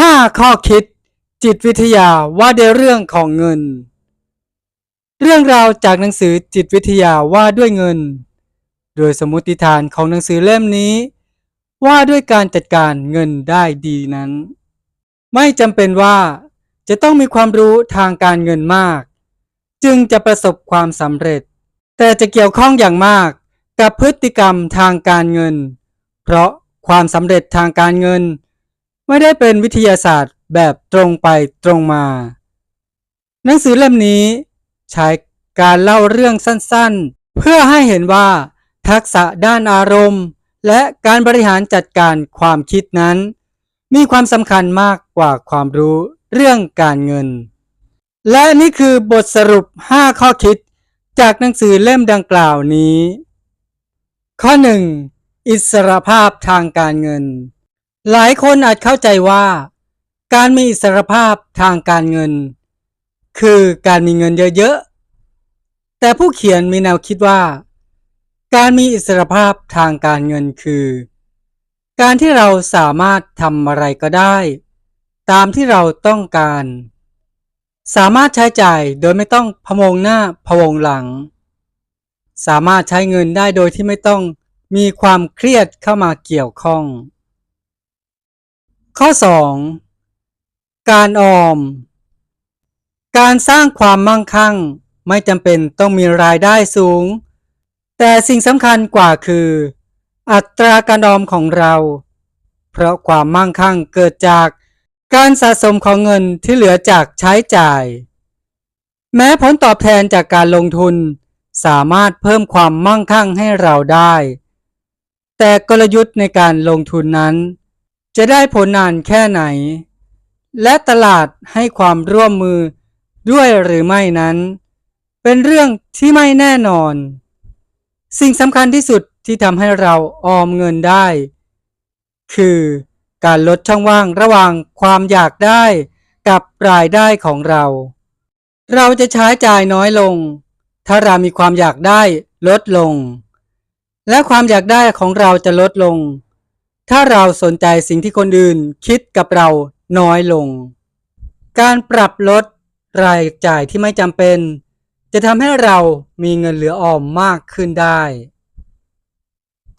5 ข้อคิด จิตวิทยาว่าด้วยเรื่องของเงิน เรื่องราวจากหนังสือจิตวิทยาว่าด้วยเงิน โดยสมมติฐานของหนังสือเล่มนี้ ว่าด้วยการจัดการเงินได้ดีนั้น ไม่จำเป็นว่าจะต้องมีความรู้ทางการเงินมาก จึงจะประสบความสำเร็จ แต่จะเกี่ยวข้องอย่างมากกับพฤติกรรมทางการเงิน เพราะความสำเร็จทางการเงิน ไม่ได้เป็นวิทยาศาสตร์แบบตรงไปตรงมา หนังสือเล่มนี้ ใช้การเล่าเรื่องสั้นๆ เพื่อให้เห็นว่า ทักษะด้านอารมณ์ และการบริหารจัดการความคิดนั้น มีความสำคัญมากกว่าความรู้เรื่องการเงิน และนี่คือบทสรุป 5 ข้อคิดจากหนังสือเล่มดังกล่าวนี้ ข้อ 1. อิสรภาพทางการเงิน หลายคนอาจเข้าใจว่า การมีอิสรภาพทางการเงิน คือการมีเงินเยอะๆ แต่ผู้เขียนมีแนวคิดว่า การมีอิสรภาพทางการเงินคือ การที่เราสามารถทำอะไรก็ได้ ตามที่เราต้องการ สามารถใช้จ่ายโดยไม่ต้องพะวงหน้าพะวงหลัง สามารถใช้เงินได้โดยที่ไม่ต้องมีความเครียดเข้ามาเกี่ยวข้อง ข้อ 2. การออม การสร้างความมั่งคั่งไม่จำเป็นต้องมีรายได้สูง แต่สิ่งสำคัญกว่าคือ อัตราการออมของเรา เพราะความมั่งคั่งเกิดจากการสะสมของเงินที่เหลือจากใช้จ่าย แม้ผลตอบแทนจากการลงทุนสามารถเพิ่มความมั่งคั่งให้เราได้ แต่กลยุทธ์ในการลงทุนนั้น จะได้ผลนานแค่ไหน และตลาดให้ความร่วมมือด้วยหรือไม่นั้น เป็นเรื่องที่ไม่แน่นอน สิ่งสำคัญที่สุดที่ทำให้เราออมเงินได้ คือการลดช่องว่างระหว่างความอยากได้กับรายได้ของเรา เราจะใช้จ่ายน้อยลง ถ้าเรามีความอยากได้ลดลง และความอยากได้ของเราจะลดลง ถ้าเราสนใจสิ่งที่คนอื่นคิดกับเราน้อยลง การปรับลดรายจ่ายที่ไม่จำเป็น จะทำให้เรามีเงินเหลือออมมากขึ้นได้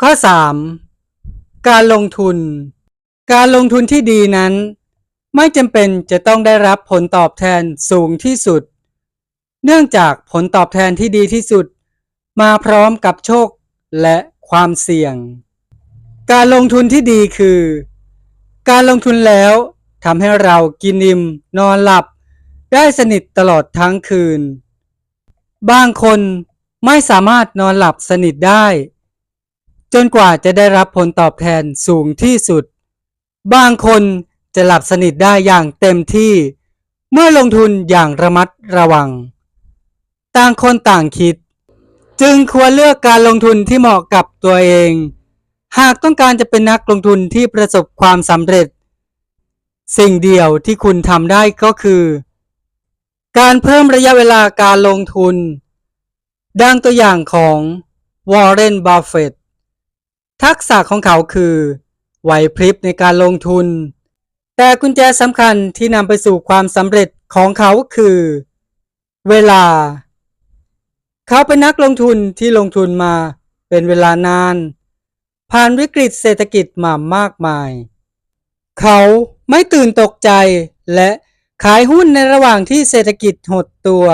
ข้อ 3. การลงทุน การลงทุนที่ดีนั้น ไม่จำเป็นจะต้องได้รับผลตอบแทนสูงที่สุด เนื่องจากผลตอบแทนที่ดีที่สุด มาพร้อมกับโชคและความเสี่ยง การลงทุนที่ดีคือ การลงทุนแล้วทำให้เรากินอิ่มนอนหลับ ได้สนิทตลอดทั้งคืน บางคนไม่สามารถนอนหลับสนิทได้ จนกว่าจะได้รับผลตอบแทนสูงที่สุด บางคนจะหลับสนิทได้อย่างเต็มที่ เมื่อลงทุนอย่างระมัดระวัง ต่างคนต่างคิด จึงควรเลือกการลงทุนที่เหมาะกับตัวเอง หากต้องการจะเป็นนักลงทุนที่ประสบความสำเร็จ สิ่งเดียวที่คุณทำได้ก็คือ การเพิ่มระยะเวลาการลงทุน ดังตัวอย่างของวอร์เรนบัฟเฟตทักษะของเขาคือไหวพริบในการลงทุน แต่กุญแจสำคัญที่นำไปสู่ความสำเร็จของเขาคือ เวลา เขาเป็นนักลงทุนที่ลงทุนมาเป็นเวลานาน ผ่านวิกฤตเศรษฐกิจมามากมาย เขาไม่ตื่นตกใจและขายหุ้นในระหว่างที่เศรษฐกิจหดตัว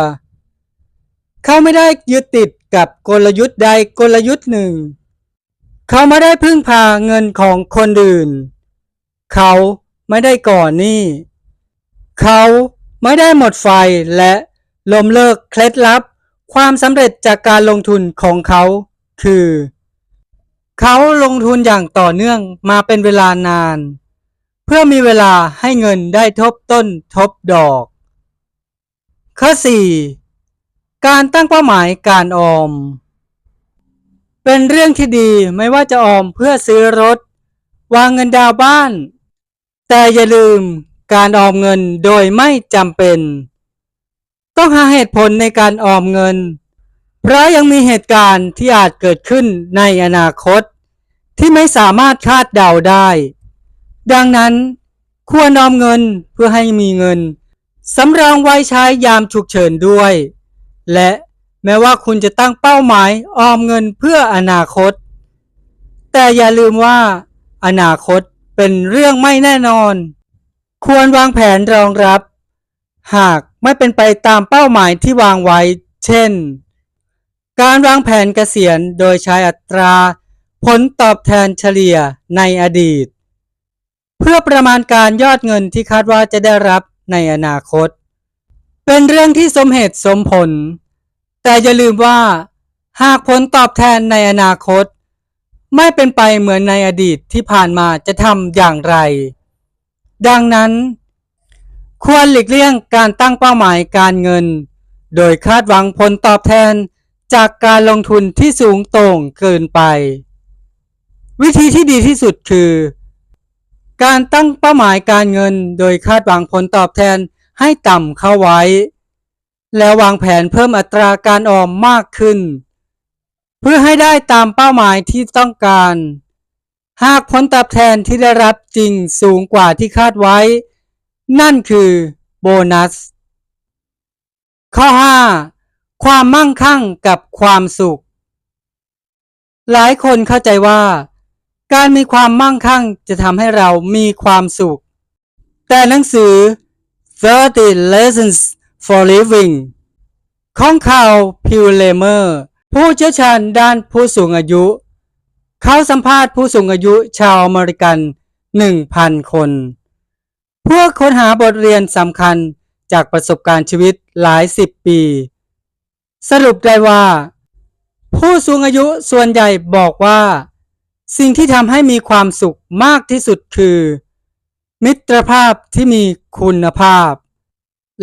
เขาไม่ได้ยึดติดกับกลยุทธ์ใดกลยุทธ์หนึ่ง เขาไม่ได้พึ่งพาเงินของคนอื่น เขาไม่ได้ก่อหนี้ เขาไม่ได้หมดไฟและล้มเลิกเคล็ดลับ ความสำเร็จจากการลงทุนของเขาคือ เขาลงทุนอย่างต่อเนื่องมาเป็นเวลานาน เพื่อมีเวลาให้เงินได้ทบต้นทบดอก ข้อ 4. การตั้งเป้าหมายการออม เป็นเรื่องที่ดีไม่ว่าจะออมเพื่อซื้อรถ วางเงินดาวน์บ้าน แต่อย่าลืมการออมเงินโดยไม่จำเป็น ต้องหาเหตุผลในการออมเงิน เพราะยังมีเหตุการณ์ที่อาจเกิดขึ้นในอนาคต ที่ไม่สามารถคาดเดาได้ ดังนั้น ควรออมเงินเพื่อให้มีเงินสำรองไว้ใช้ยามฉุกเฉินด้วย และแม้ว่าคุณจะตั้งเป้าหมายออมเงินเพื่ออนาคต แต่อย่าลืมว่า อนาคตเป็นเรื่องไม่แน่นอน ควรวางแผนรองรับ หากไม่เป็นไปตามเป้าหมายที่วางไว้ เช่น การวางแผนเกษียณโดยใช้อัตรา ผลตอบแทนเฉลี่ยในอดีต เพื่อประมาณการยอดเงินที่คาดว่าจะได้รับในอนาคต เป็นเรื่องที่สมเหตุสมผล แต่อย่าลืมว่า หากผลตอบแทนในอนาคต ไม่เป็นไปเหมือนในอดีตที่ผ่านมาจะทำอย่างไร ดังนั้น ควรหลีกเลี่ยงการตั้งเป้าหมายการเงิน โดยคาดหวังผลตอบแทน จากการลงทุนที่สูงโต่งเกินไป วิธีที่ดีที่สุดคือ การตั้งเป้าหมายการเงินโดยคาดหวังผลตอบแทนให้ต่ำเข้าไว้ แล้ววางแผนเพิ่มอัตราการออมมากขึ้น เพื่อให้ได้ตามเป้าหมายที่ต้องการ หากผลตอบแทนที่ได้รับจริงสูงกว่าที่คาดไว้ นั่นคือโบนัส ข้อ 5 ความมั่งคั่งกับความสุข หลายคนเข้าใจว่า การมีความมั่งคั่งจะทำให้เรามีความสุข แต่หนังสือ 30 Lessons for Living ของข่าวพิวเลเมอร์ผู้เชี่ยวชาญด้านผู้สูงอายุ เขาสัมภาษณ์ผู้สูงอายุชาวอเมริกัน 1,000 คน เพื่อค้นหาบทเรียนสำคัญจากประสบการณ์ชีวิตหลายสิบปี สรุปได้ว่า ผู้สูงอายุส่วนใหญ่บอกว่า สิ่งที่ทำให้มีความสุขมากที่สุดคือ มิตรภาพที่มีคุณภาพ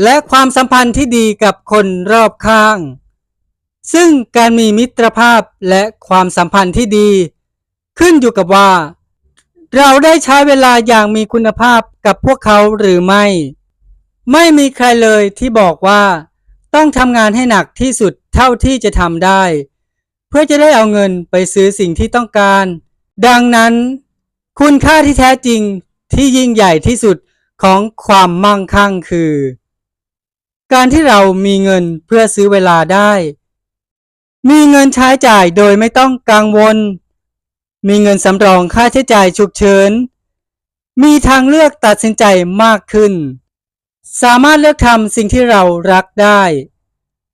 และความสัมพันธ์ที่ดีกับคนรอบข้าง ซึ่งการมีมิตรภาพและความสัมพันธ์ที่ดี ขึ้นอยู่กับว่า เราได้ใช้เวลาอย่างมีคุณภาพกับพวกเขาหรือไม่ ไม่มีใครเลยที่บอกว่า ต้องทำงานให้หนักที่สุดเท่าที่จะทำได้ เพื่อจะได้เอาเงินไปซื้อสิ่งที่ต้องการ ดังนั้น คุณค่าที่แท้จริงที่ยิ่งใหญ่ที่สุดของความมั่งคั่งคือ การที่เรามีเงินเพื่อซื้อเวลาได้ มีเงินใช้จ่ายโดยไม่ต้องกังวล มีเงินสำรองค่าใช้จ่ายฉุกเฉิน มีทางเลือกตัดสินใจมากขึ้น สามารถเลือกทำสิ่งที่เรารักได้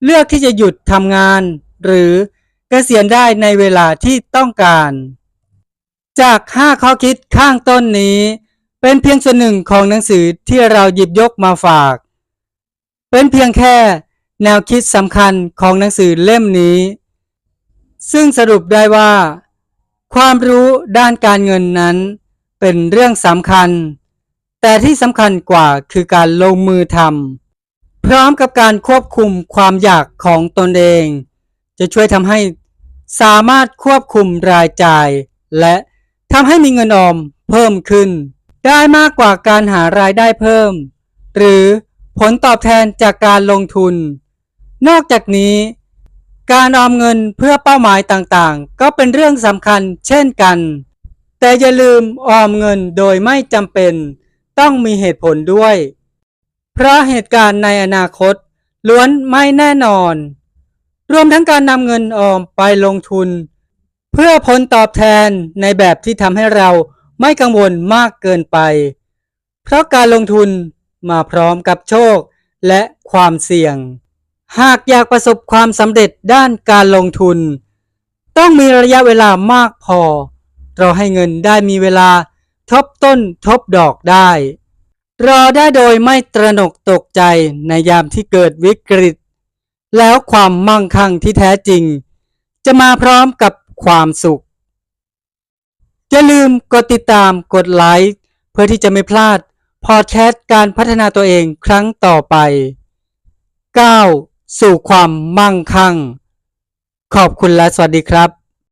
เลือกที่จะหยุดทำงาน หรือเกษียณได้ในเวลาที่ต้องการ จาก 5 ข้อคิดข้างต้นนี้ เป็นเพียงส่วนหนึ่งของหนังสือที่เราหยิบยกมาฝาก เป็นเพียงแค่แนวคิดสำคัญของหนังสือเล่มนี้ ซึ่งสรุปได้ว่า ความรู้ด้านการเงินนั้นเป็นเรื่องสำคัญ แต่ที่สำคัญกว่าคือการลงมือทำพร้อมกับการควบคุมความอยากของตนเอง จะช่วยทำให้สามารถควบคุมรายจ่าย และทำให้มีเงินออมเพิ่มขึ้น ได้มากกว่าการหารายได้เพิ่ม หรือผลตอบแทนจากการลงทุน นอกจากนี้ การออมเงินเพื่อเป้าหมายต่างๆ ก็เป็นเรื่องสำคัญเช่นกัน แต่อย่าลืมออมเงินโดยไม่จำเป็น ต้องมีเหตุผลด้วย เพราะเหตุการณ์ในอนาคตล้วนไม่แน่นอน รวมทั้งการนำเงินออมไปลงทุน เพื่อผลตอบแทนในแบบที่ทำให้เราไม่กังวลมากเกินไป เพราะการลงทุนมาพร้อมกับโชคและความเสี่ยง หากอยากประสบความสำเร็จด้านการลงทุน ต้องมีระยะเวลามากพอรอให้เงินได้มีเวลา ทบต้นทบดอกได้ รอได้โดยไม่ตระหนกตกใจในยามที่เกิดวิกฤต แล้วความมั่งคั่งที่แท้จริง จะมาพร้อมกับความสุข อย่าลืมกดติดตามกดไลค์เพื่อที่จะไม่พลาดพอดแคสต์การพัฒนาตัวเองครั้งต่อไปก้าวสู่ความมั่งคั่ง ขอบคุณและสวัสดีครับ